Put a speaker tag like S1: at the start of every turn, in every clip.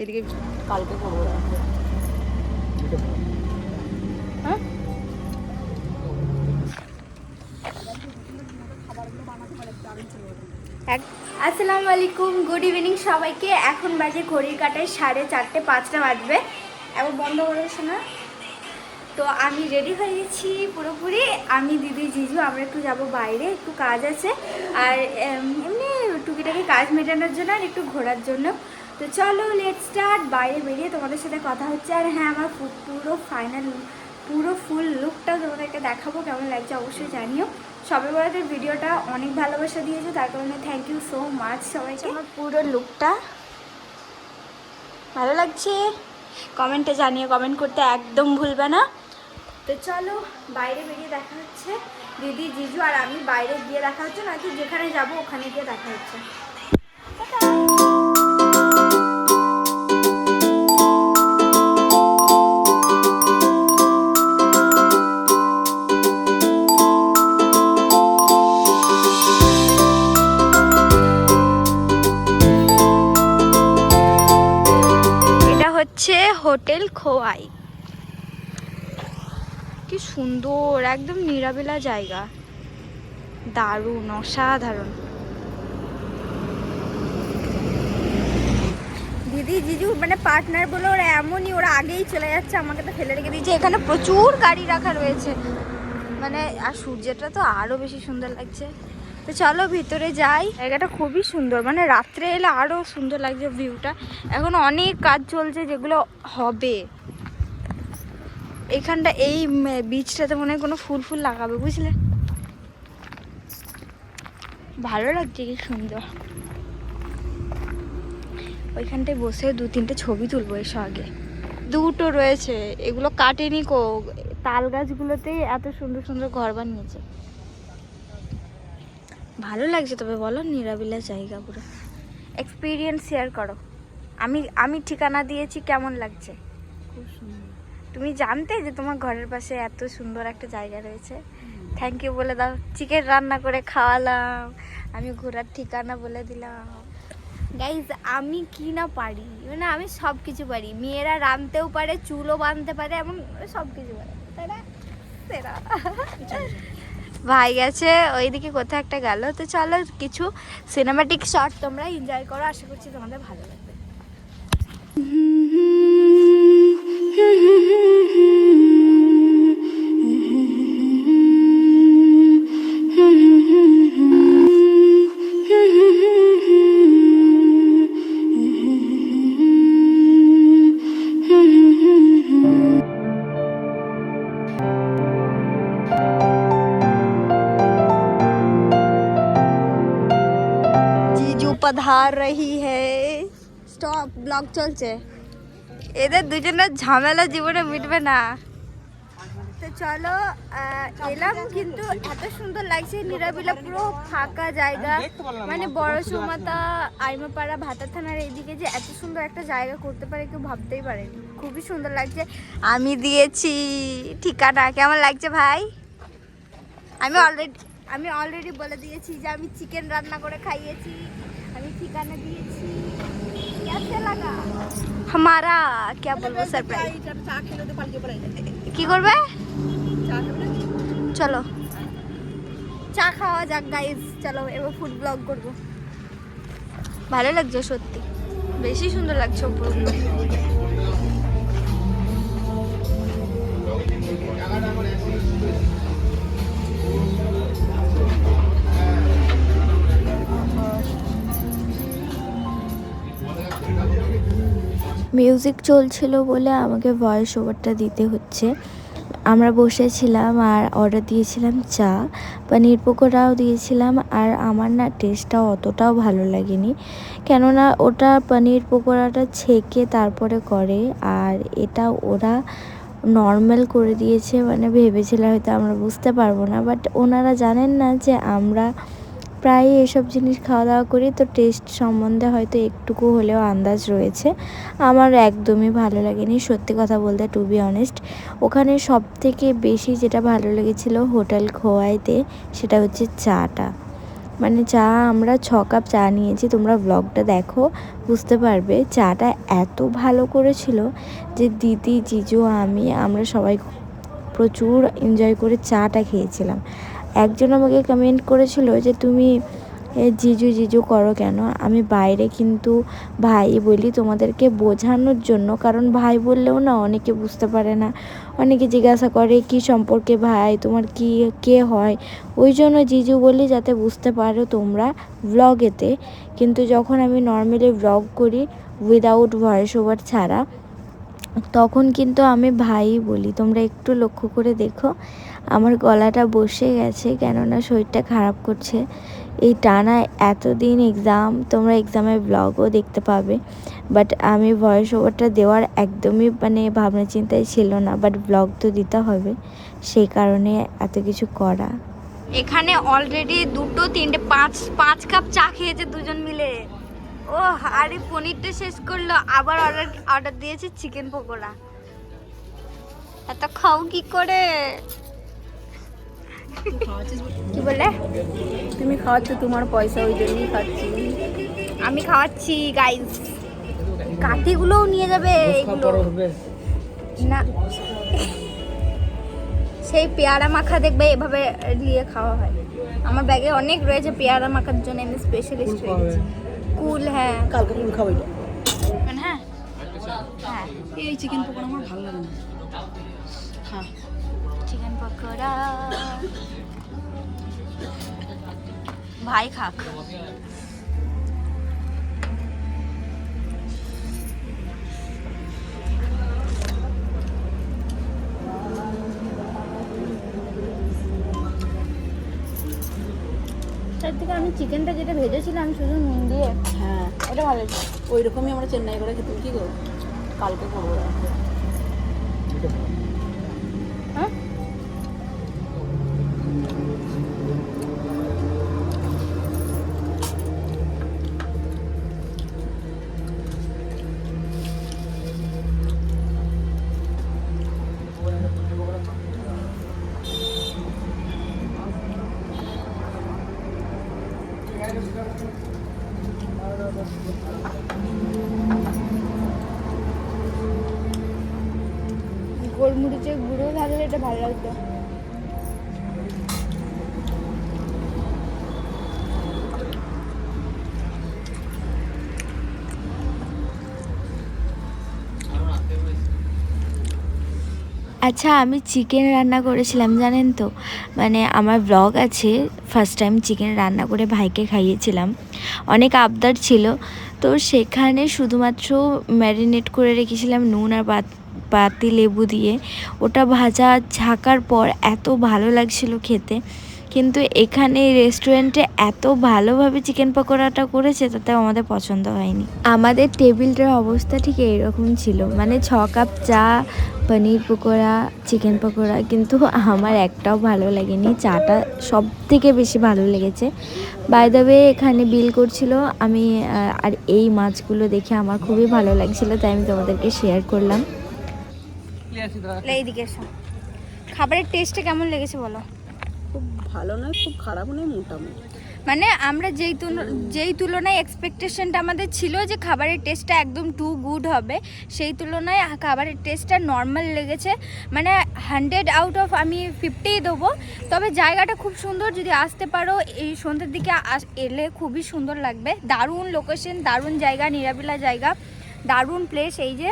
S1: এদিকে
S2: কালকে করব।
S1: হ্যাঁ?
S3: আসসালামু আলাইকুম গুড ইভিনিং সবাইকে। এখন বাজে ঘড়ির কাটায় সাড়ে চারটে পাঁচটা বাজবে। এখন বন্ধ করে শোনা। তো আমি রেডি হয়ে গেছি পুরোপুরি। আমি, দিদি, জিজু, আমরা একটু যাব বাইরে, একটু কাজ আছে। আর এমনি টুকিটাকি কাজ মেটানোর জন্য আর একটু ঘোরার জন্য। তো চলো লেট স্টার্ট বাইরে বেরিয়ে তোমাদের সাথে কথা হচ্ছে। আর হ্যাঁ আমার পুরো ফাইনাল পুরো ফুল লুকটা তোমাদেরকে দেখাবো। কেমন লাগছে অবশ্যই জানিও। সবে বড়দের ভিডিওটা অনেক ভালোবাসা দিয়েছ তার কারণে থ্যাংক ইউ সো মাচ সবাইকে। আমার পুরো লুকটা ভালো লাগছে? কমেন্টে জানিয়ে কমেন্ট করতে একদম ভুলবে না। তো চলো বাইরে বেরিয়ে দেখা হচ্ছে। দিদি জিজু আর আমি বাইরে গিয়ে দেখা হচ্ছে নয়তো যেখানে যাব ওখানে গিয়ে দেখা হচ্ছে। হোটেল খোয়াই। কি সুন্দর একদম নিরাবিলা জায়গা। দারুণ অসাধারণ। দিদি জিজু মানে পার্টনার বলে ওরা এমনই ওরা আগেই চলে যাচ্ছে আমাকে তো ফেলে রেখে দিয়েছে। এখানে প্রচুর গাড়ি রাখা রয়েছে। মানে আর সূর্যটা তো আরও বেশি সুন্দর লাগছে। তো চলো ভিতরে যাই। জায়গাটা খুবই সুন্দর মানে রাত্রে এলে আরও সুন্দর লাগছে ভিউটা এখন অনেক কাজ চলছে যেগুলো হবে। এখানটা এই বিচটাতে মনে হয় কোনো ফুল ফুল লাগাবে, বুঝলে? ভালো লাগছে কি সুন্দর। ওইখানটায় বসে দু তিনটে ছবি তুলবো এসো আগে। দুটো রয়েছে, এগুলো কাটেনি কো, তাল গাছগুলোতেই এত সুন্দর সুন্দর ঘর বানিয়েছে। ভালো লাগছে তবে বলো নিরাবিলা জায়গা পুরো। এক্সপিরিয়েন্স শেয়ার করো। আমি আমি ঠিকানা দিয়েছি কেমন লাগছে?
S2: খুব সুন্দর।
S3: তুমি জানতে যে তোমার ঘরের পাশে এত সুন্দর একটা জায়গা রয়েছে। থ্যাংক ইউ বলে দাও। চিকেন রান্না করে খাওয়ালাম। আমি ঘোরার ঠিকানা বলে দিলাম। গাইজ আমি কি না পারি? মানে আমি সব কিছু পারি। মেয়েরা রাঁধতেও পারে চুলও বাঁধতে পারে এমন সব কিছু পারে। তাই না? সেরা। ভাই গেছে, ওইদিকে কোথাও একটা গেল। তো চলো কিছু সিনেমাটিক শট তোমরা এনজয় করো, আশা করছি তোমাদের ভালো লাগবে। পধার রহি হে স্টপ ব্লগ চলছে। এদের দুজনের ঝামেলা জীবনে মিটবে না। তো চলো এলাম কিন্তু এত সুন্দর লাগছে নিরাবিলা পুরো ফাঁকা জায়গা। মানে বড় সুমাতা আইমাপাড়া ভাতার থানার এইদিকে যে এত সুন্দর একটা জায়গা করতে পারে কেউ ভাবতেই পারেনি। খুবই সুন্দর লাগছে। আমি দিয়েছি ঠিকানা কেমন লাগছে ভাই? আমি অলরেডি আমি অলরেডি বলে দিয়েছি যে আমি চিকেন রান্না করে খাইয়েছি। ঠিকানা দিয়েছি कैसे लगा हमारा क्या बोलबো सरप्राइज
S2: চা খেলে তো পালিয়ে পড়ে
S3: কি করবে
S2: চা খাবে না?
S3: চলো চা খাওয়া যাক গাইজ চলো এবার ফুড ব্লগ করব ভালো লাগছে সত্যি বেশি সুন্দর লাগছে উপরগুলো
S4: মিউজিক চলছিল বলে আমাকে ভয়েস ওভারটা দিতে হচ্ছে। আমরা বসেছিলাম আর অর্ডার দিয়েছিলাম চা, পনির পকোড়াও দিয়েছিলাম আর আমার না টেস্টটাও অতটাও ভালো লাগেনি। কেননা ওটা পনির পকোড়াটা ছেঁকে তারপরে করে আর এটা ওরা নর্মাল করে দিয়েছে মানে ভেবেছিলাম হয়তো আমরা বুঝতে পারব না বাট ওনারা জানেন না যে আমরা প্রায় এসব জিনিস খাওয়া দাওয়া করি, তো টেস্ট সম্বন্ধে হয়তো একটুকু হলেও আন্দাজ রয়েছে। আমার একদমই ভালো লাগেনি, সত্যি কথা বলতে টু বি অনেস্ট ওখানে সব থেকে বেশি যেটা ভালো লেগেছিলো হোটেল খোয়াইতে, সেটা হচ্ছে চাটা। মানে চা আমরা ছ কাপ চা নিয়েছি, তোমরা ব্লগটা দেখো, বুঝতে পারবে চাটা এত ভালো করেছিল যে দিদি, জিজু, আমি, আমরা সবাই প্রচুর এনজয় করে চাটা খেয়েছিলাম। একজন আমাকে কমেন্ট করেছিল যে, তুমি জিজু জিজু করো কেন? আমি বাইরে কিন্তু ভাই বলি তোমাদেরকে বোঝানোর জন্য। কারণ ভাই বললেও না অনেকে বুঝতে পারে না। অনেকে জিজ্ঞাসা করে, কি সম্পর্কে ভাই? তোমার কি, কে হয়? ওই জন্য জিজু বলি, যাতে বুঝতে পারো তোমরা ব্লগেতে কিন্তু যখন আমি নর্মালি ব্লগ করি উইদাউট ভয়েস ওভার ছাড়া তখন কিন্তু আমি ভাই বলি, তোমরা একটু লক্ষ্য করে দেখো, আমার গলাটা বসে গেছে কেননা শরীরটা খারাপ করছে। এই টানা এতদিন এক্সাম তোমরা এক্সামের ব্লগও দেখতে পাবে বাট আমি ভয়েস ওভারটা দেওয়ার একদমই মানে ভাবনা চিন্তায় ছিল না বাট ব্লগ তো দিতে হবে, সেই কারণে এত কিছু করা।
S3: এখানে অলরেডি দুটো, তিনটে, পাঁচ পাঁচ কাপ চা খেয়েছে দুজন মিলে। ও আরে পনিরটা শেষ করল। আবার অর্ডার অর্ডার দিয়েছে চিকেন পকোড়া। এত খাও কি করে? কি বলে?
S2: তুমি খাওয়াচ্ছ তোমার পয়সা ওই জন্যই খাচ্ছি।
S3: আমি খাওয়াচ্ছি গাইস কাঠিগুলোও নিয়ে যাবে এগুলো না। সেই পেয়ারা মাখা দেখবে এভাবে নিয়ে খাওয়া হয়। আমার ব্যাগে অনেক রয়েছে পেয়ারা মাখার জন্য আমি স্পেশালিস্ট হয়ে গেছি। হ্যাঁ
S2: কালকে তুমি খাব এটা।
S3: হ্যাঁ হ্যাঁ
S2: এই চিকেন পকোড়া আমার ভালো লাগে না। হ্যাঁ
S3: চিকেন পকোড়া। ভাই খাক। থেকে আমি চিকেনটা যেটা ভেজেছিলাম শুধু নুন দিয়ে
S2: হ্যাঁ।
S3: ওটা ভালো
S2: ওই রকমই আমরা চেন্নাই করে খেতে কি করব কালকে করব
S3: গোলমরিচের গুঁড়ো থাকলে এটা ভালো লাগতো।
S4: আচ্ছা আমি চিকেন রান্না করেছিলাম, জানেন তো? মানে আমার ব্লগ আছে ফার্স্ট টাইম চিকেন রান্না করে ভাইকে খাইয়েছিলাম। অনেক আবদার ছিল। তো সেখানে শুধুমাত্র ম্যারিনেট করে রেখেছিলাম নুন আর পাত লেবু দিয়ে ওটা ভাজা ঝাঁকার পর এত ভালো লাগছিল খেতে। কিন্তু এখানে রেস্টুরেন্টে এত ভালোভাবে চিকেন পকোড়াটা করেছে তাতে আমাদের পছন্দ হয়নি। আমাদের টেবিলটার অবস্থা ঠিক এইরকম ছিল। মানে ছ কাপ চা, পনির পকোড়া চিকেন পকোড়া, কিন্তু আমার একটাও ভালো লাগেনি। চাটা সব থেকে বেশি ভালো লেগেছে। বাই দ্য ওয়ে এখানে বিল করছিল। আমি আর এই মাছগুলো দেখে আমার খুবই ভালো লাগছিল, তাই আমি তোমাদেরকে শেয়ার করলাম।
S3: এইদিকে এসো। খাবারের টেস্টটা কেমন লেগেছে বলো?
S2: খুব ভালো নয় খুব খারাপ নয় মোটামুটি।
S3: মানে আমরা যেই তুল- যেই তুলনায় এক্সপেকটেশনটা আমাদের ছিল যে খাবারের টেস্টটা একদম টু গুড হবে সেই তুলনায় খাবারের টেস্টটা নর্মাল লেগেছে। মানে হান্ড্রেড আউট অফ আমি ফিফটিই দেবো। তবে জায়গাটা খুব সুন্দর যদি আসতে পারো এই সন্ধ্যের দিকে এলে খুবই সুন্দর লাগবে। দারুণ লোকেশন দারুণ জায়গা নিরাবিলা জায়গা। দারুণ প্লেস এই যে।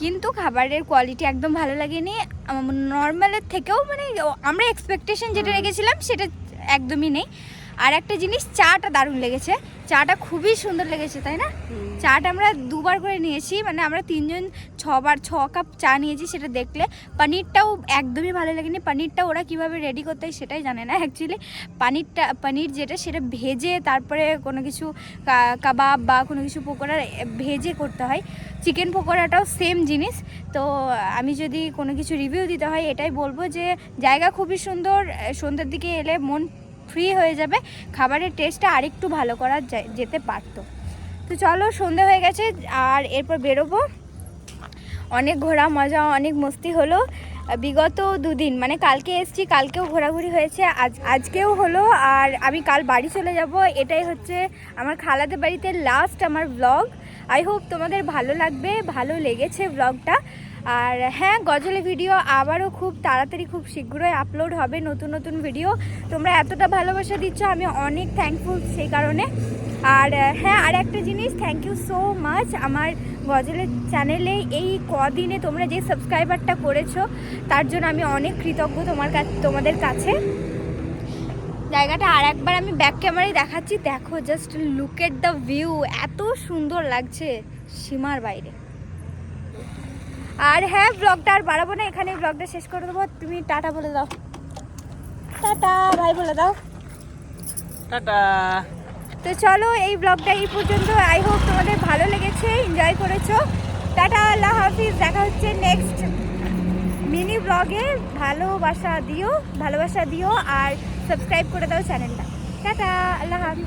S3: কিন্তু খাবারের কোয়ালিটি একদম ভালো লাগেনি। নর্মালের থেকেও মানে আমরা এক্সপেকটেশন যেটা রেখেছিলাম সেটা একদমই নেই। আর একটা জিনিস চাটা দারুণ লেগেছে। চাটা খুবই সুন্দর লেগেছে তাই না? চাটা আমরা দুবার করে নিয়েছি মানে আমরা তিনজন ছবার ছ কাপ চা নিয়েছি সেটা দেখলে। পনিরটাও একদমই ভালো লাগেনি। পনিরটা ওরা কীভাবে রেডি করতে হয় সেটাই জানে না অ্যাকচুয়ালি পনিরটা পনির যেটা সেটা ভেজে তারপরে কোনো কিছু কাবাব বা কোনো কিছু পকোড়া ভেজে করতে হয়। চিকেন পকোড়াটাও সেম জিনিস। তো আমি যদি কোনো কিছু রিভিউ দিতে হয় এটাই বলব যে জায়গা খুবই সুন্দর সন্ধ্যার দিকে এলে মন ফ্রি হয়ে যাবে, খাবারের টেস্টটা আরেকটু ভালো করা যেতে পারতো। তো চলো, সন্ধে হয়ে গেছে, আর এরপর বেরোবো। অনেক ঘোরা, মজা, অনেক মস্তি হলো। বিগত দুদিন মানে কালকে এসছি, কালকেও ঘোরাঘুরি হয়েছে, আজ, আজকেও হলো, আর আমি কাল বাড়ি চলে যাব। এটাই হচ্ছে আমার খালাদের বাড়িতে লাস্ট আমার ব্লগ আই হোপ তোমাদের ভালো লাগবে, ভালো লেগেছে ব্লগটা আর হ্যাঁ গজলে ভিডিও আবারও খুব তাড়াতাড়ি খুব শীঘ্রই আপলোড হবে, নতুন নতুন ভিডিও তোমরা এতটা ভালোবাসা দিচ্ছ, আমি অনেক থ্যাঙ্কফুল সেই কারণে। আর হ্যাঁ আর একটা জিনিস থ্যাংক ইউ সো মাচ আমার গজলের চ্যানেলে এই কদিনে তোমরা যে সাবস্ক্রাইবারটা করেছ, তার জন্য আমি অনেক কৃতজ্ঞ তোমার কাছে তোমাদের কাছে। জায়গাটা আর একবার আমি ব্যাক ক্যামেরায় দেখাচ্ছি। দেখো just look at the view এত সুন্দর লাগছে সীমার বাইরে। আর হ্যাঁ ব্লগটা আর বাড়াবো না এখানে ব্লগটা শেষ করে দেবো। তুমি টাটা বলে দাও। টাটা ভাই বলে দাও।
S2: টাটা।
S3: তো চলো এই ব্লগটা এই পর্যন্ত। আই হোপ তোমাদের ভালো লেগেছে এনজয় করেছ। টাটা আল্লাহ হাফিজ। দেখা হচ্ছে নেক্সট মিনি ব্লগে ভালোবাসা দিও ভালোবাসা দিও আর সাবস্ক্রাইব করে দাও চ্যানেলটা টাটা আল্লাহ হাফিজ।